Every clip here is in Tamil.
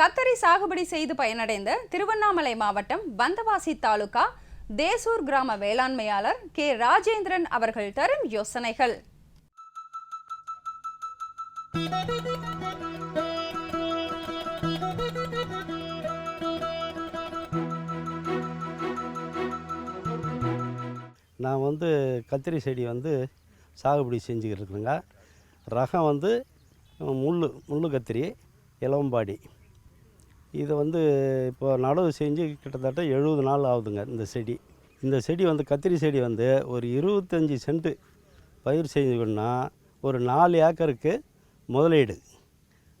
கத்தரி சாகுபடி செய்து பயனடைந்த திருவண்ணாமலை மாவட்டம் வந்தவாசி தாலுகா தேசூர் கிராம வேளாண்மையாளர் கே ராஜேந்திரன் அவர்கள் தரும் யோசனைகள். நான் வந்து கத்திரி செடி வந்து சாகுபடி செஞ்சுக்கிட்டு இருக்கிறேங்க. ரகம் வந்து முள் முள்ளு கத்திரி இளவம்பாடி. இதை வந்து இப்போ நடவு செஞ்சு கிட்டத்தட்ட எழுபது நாள் ஆகுதுங்க இந்த செடி. இந்த செடி வந்து கத்திரி செடி வந்து ஒரு இருபத்தஞ்சி சென்ட்டு பயிர் செஞ்சுக்கணுன்னா ஒரு நாலு ஏக்கருக்கு முதலீடு.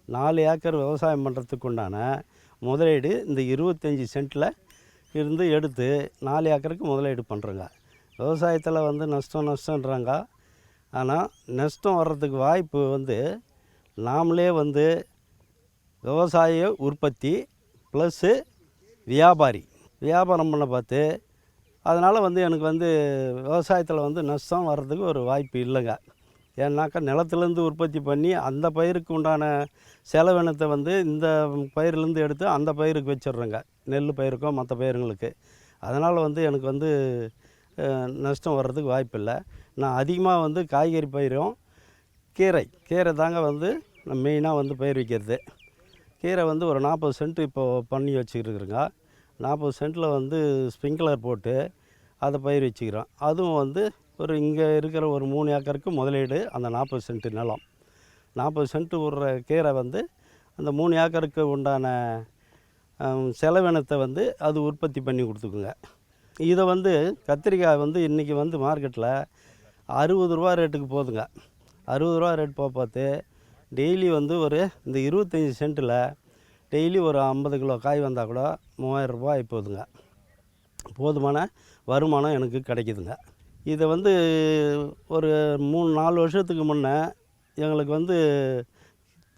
நாலு ஏக்கர் விவசாயம் பண்ணுறதுக்கு உண்டான முதலீடு இந்த இருபத்தஞ்சி சென்ட்டில் இருந்து எடுத்து நாலு ஏக்கருக்கு முதலீடு பண்ணுறோங்க விவசாயத்தில் வந்து நஷ்டம் நஷ்டன்றாங்க ஆனால் நஷ்டம் வர்றதுக்கு வாய்ப்பு வந்து நாமளே வந்து விவசாய உற்பத்தி ப்ளஸ்ஸு வியாபாரி. வியாபாரம் பண்ண பார்த்து அதனால் வந்து எனக்கு வந்து விவசாயத்தில் வந்து நஷ்டம் வர்றதுக்கு ஒரு வாய்ப்பு இல்லைங்க. ஏன்னாக்கா நிலத்துலேருந்து உற்பத்தி பண்ணி அந்த பயிருக்கு உண்டான செலவினத்தை வந்து இந்த பயிர்லேருந்து எடுத்து அந்த பயிருக்கு வச்சிடுறேங்க. நெல் பயிருக்கோ மற்ற பயிருங்களுக்கு. அதனால் வந்து எனக்கு வந்து நஷ்டம் வர்றதுக்கு வாய்ப்பு இல்லை. நான் அதிகமாக வந்து காய்கறி பயிரும் கீரை. கீரை தாங்க வந்து நான் மெயினாக வந்து பயிர் வைக்கிறது. கீரை வந்து ஒரு நாற்பது சென்ட் இப்போ பண்ணி வச்சுக்கிட்டுருக்குறேங்க. நாற்பது சென்ட்டில் வந்து ஸ்ப்ரிங்க்லர் போட்டு அதை பயிர் வச்சுக்கிறோம். அதுவும் வந்து ஒரு இங்கே இருக்கிற ஒரு மூணு ஏக்கருக்கு முதலீடு அந்த நாற்பது சென்ட் நிலம். நாற்பது சென்ட் விடுற கீரை வந்து அந்த மூணு ஏக்கருக்கு உண்டான செலவினத்தை வந்து அது உற்பத்தி பண்ணி கொடுத்துக்குங்க. இதை வந்து கத்திரிக்காய் வந்து இன்றைக்கி வந்து மார்க்கெட்டில் அறுபது ரூபா ரேட்டுக்கு போகுதுங்க அறுபது ரூபா ரேட் போக பார்த்து டெய்லி வந்து ஒரு இந்த இருபத்தஞ்சி சென்ட்டில் டெய்லி ஒரு ஐம்பது கிலோ காய் வந்தால் கூட மூவாயிரரூபா ரூபாய் போகுதுங்க போதுமான வருமானம் எனக்கு கிடைக்குதுங்க. இதை வந்து ஒரு மூணு நாலு வருஷத்துக்கு முன்னே எங்களுக்கு வந்து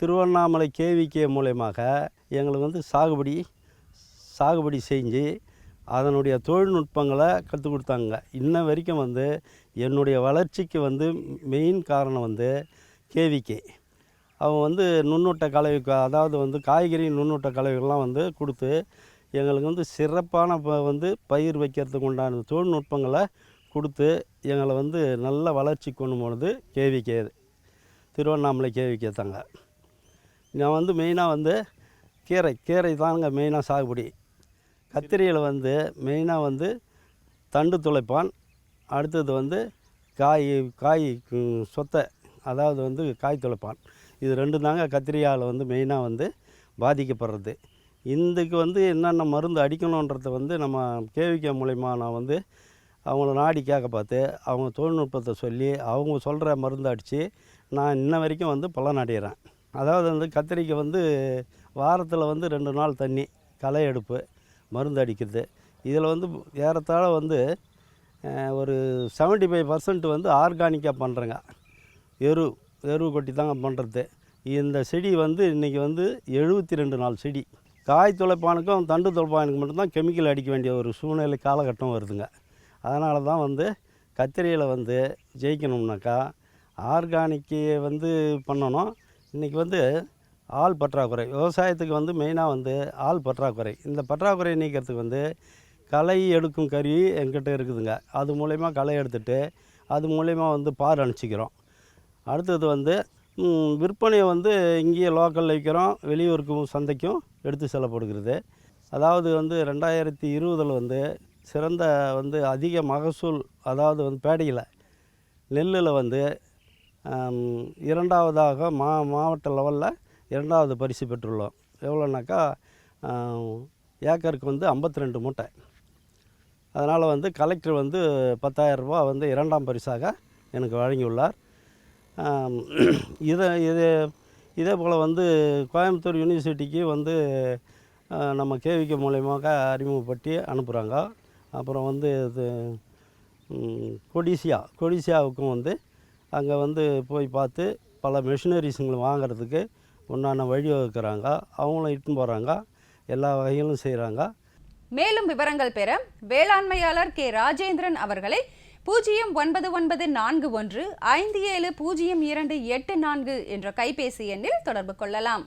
திருவண்ணாமலை கேவிகே மூலயமாக எங்களுக்கு வந்து சாகுபடி சாகுபடி செஞ்சு அதனுடைய தொழில்நுட்பங்களை கற்றுக் கொடுத்தாங்க. இன்ன வரைக்கும் வந்து என்னுடைய வளர்ச்சிக்கு வந்து மெயின் காரணம் வந்து கேவிகே. அவன் வந்து நுண்ணூட்ட கலவை அதாவது வந்து காய்கறி நுண்ணூட்ட கலவைகள்லாம் வந்து கொடுத்து எங்களுக்கு வந்து சிறப்பான ப வந்து பயிர் வைக்கிறதுக்கு உண்டான தொழில்நுட்பங்களை கொடுத்து எங்களை வந்து நல்ல வளர்ச்சி கொண்டு போனது கேவிகே திருவண்ணாமலை கேவிகே தாங்க. நான் வந்து மெயினாக வந்து கீரை கீரை தாங்க மெயினாக சாகுபடி. கத்திரியில் வந்து மெயினாக வந்து தண்டு துளைப்பான் அடுத்தது வந்து காய் காய் சொத்தை அதாவது வந்து காய் துளைப்பான். இது ரெண்டு தாங்க கத்திரியால் வந்து மெயினாக வந்து பாதிக்கப்படுறது. இதுக்கு வந்து என்னென்ன மருந்து அடிக்கணுன்றத வந்து நம்ம கேவிகே மூலயமா நான் வந்து அவங்கள நாடி கேட்க பார்த்து அவங்க தொழில்நுட்பத்தை சொல்லி அவங்க சொல்கிற மருந்து அடித்து நான் இன்ன வரைக்கும் வந்து பலன் அடைகிறேன் அதாவது வந்து கத்திரிக்கு வந்து வாரத்தில் வந்து ரெண்டு நாள் தண்ணி களை எடுப்பு மருந்து அடிக்கிறது. இதில் வந்து ஏறத்தாழ வந்து ஒரு 75% ஃபைவ் பர்சன்ட் வந்து ஆர்கானிக்காக பண்ணுறேங்க எரு எருவு கொட்டி தாங்க பண்ணுறது இந்த செடி வந்து இன்றைக்கி வந்து எழுபத்தி ரெண்டு நாள் செடி. காய் துளைப்பானுக்கும் தண்டு துளைப்பானுக்கு மட்டும்தான் கெமிக்கல் அடிக்க வேண்டிய ஒரு சூழ்நிலை காலகட்டம் வருதுங்க. அதனால தான் வந்து கத்திரியில் வந்து ஜெயிக்கணும்னாக்கா ஆர்கானிக்கு வந்து பண்ணணும். இன்றைக்கி வந்து ஆள் பற்றாக்குறை. விவசாயத்துக்கு வந்து மெயினாக வந்து ஆள் பற்றாக்குறை. இந்த பற்றாக்குறையை நீக்கிறதுக்கு வந்து களை எடுக்கும் கருவி எங்கிட்ட இருக்குதுங்க. அது மூலயமா களை எடுத்துகிட்டு அது மூலயமா வந்து பார் அனுப்பிச்சிக்கிறோம். அடுத்தது வந்து விற்பனையை வந்து இங்கேயே லோக்கலில் விற்கிறோம். வெளியூருக்கும் சந்தைக்கும் எடுத்து செல்லப்படுகிறது. அதாவது வந்து ரெண்டாயிரத்தி இருபதில் வந்து சிறந்த வந்து அதிக மகசூல் அதாவது வந்து பேடையில் நெல்லில் வந்து இரண்டாவதாக மா மாவட்ட லெவலில் இரண்டாவது பரிசு பெற்றுள்ளோம். எவ்வளோனாக்கா ஏக்கருக்கு வந்து 52 ரெண்டு மூட்டை. அதனால் வந்து கலெக்டர் வந்து பத்தாயிரரூபா வந்து இரண்டாம் பரிசாக எனக்கு வழங்கியுள்ளார். இதை இது இதே போல் வந்து கோயம்புத்தூர் யூனிவர்சிட்டிக்கு வந்து நம்ம கேவிகே மூலயமாக அறிமுகப்படுத்தி அனுப்புகிறாங்க அப்புறம் வந்து இது கொடிசியா கொடிசியாவுக்கும் வந்து அங்கே வந்து போய் பார்த்து பல மிஷினரிஸுங்களை வாங்குறதுக்கு உண்டான வழிவகுக்கிறாங்க அவங்களும் இட்டுன்னு போகிறாங்க எல்லா வகையிலும் செய்கிறாங்க மேலும் விவரங்கள் பெற வேளாண்மையாளர் கே. ராஜேந்திரன் அவர்களை பூஜ்ஜியம் ஒன்பது ஒன்பது நான்கு ஒன்று ஐந்து ஏழு பூஜ்ஜியம் இரண்டு எட்டு நான்கு என்ற கைபேசி எண்ணில் தொடர்பு கொள்ளலாம்.